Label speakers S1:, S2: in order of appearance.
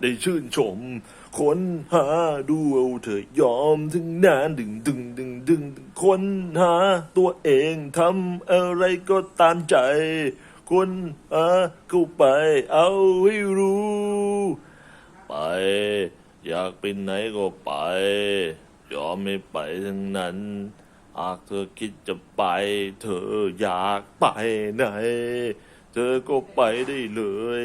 S1: ได้ชื่นชมค้นหาดูเอาเธอยอมถึงนานดึงดึงดึงดึงค้นหาตัวเองทำอะไรก็ตามใจค้นหาเข้าไปเอาให้รู้ ไป อยากไปไหนก็ไป ยอมไม่ไปทั้งนั้นหากเธอคิดจะไป เธออยากไปไหน เธอก็ไปได้เลย